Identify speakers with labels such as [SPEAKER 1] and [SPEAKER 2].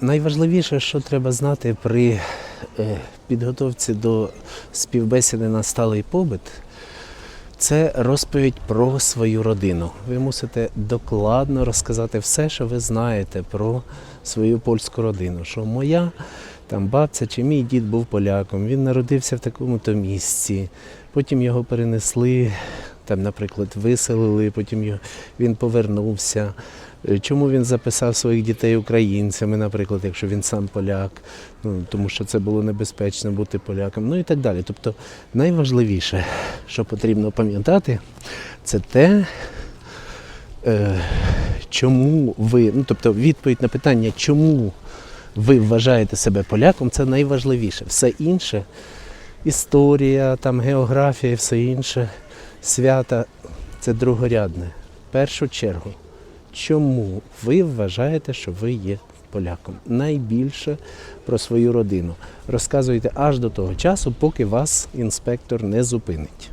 [SPEAKER 1] Найважливіше, що треба знати при е, підготовці до співбесіди на сталий побит, це розповідь про свою родину. Ви мусите докладно розказати все, що ви знаєте про свою польську родину. Що моя там бабця чи мій дід був поляком, він народився в такому-то місці, потім його перенесли, там, наприклад, виселили, потім він повернувся. Е, Чому він записав своїх дітей українцями, наприклад, якщо він сам поляк, ну, тому що це було небезпечно бути поляком, ну і так далі. Тобто найважливіше, що потрібно пам'ятати, це те, е, чому ви, ну тобто відповідь на питання, чому ви вважаєте себе поляком, це найважливіше. Все інше, історія, там, географія і все інше, свята це другорядне. Першу чергу, чому ви вважаєте, що ви є поляком? Найбільше про свою родину. Розказуйте аж до того часу, поки вас інспектор не зупинить.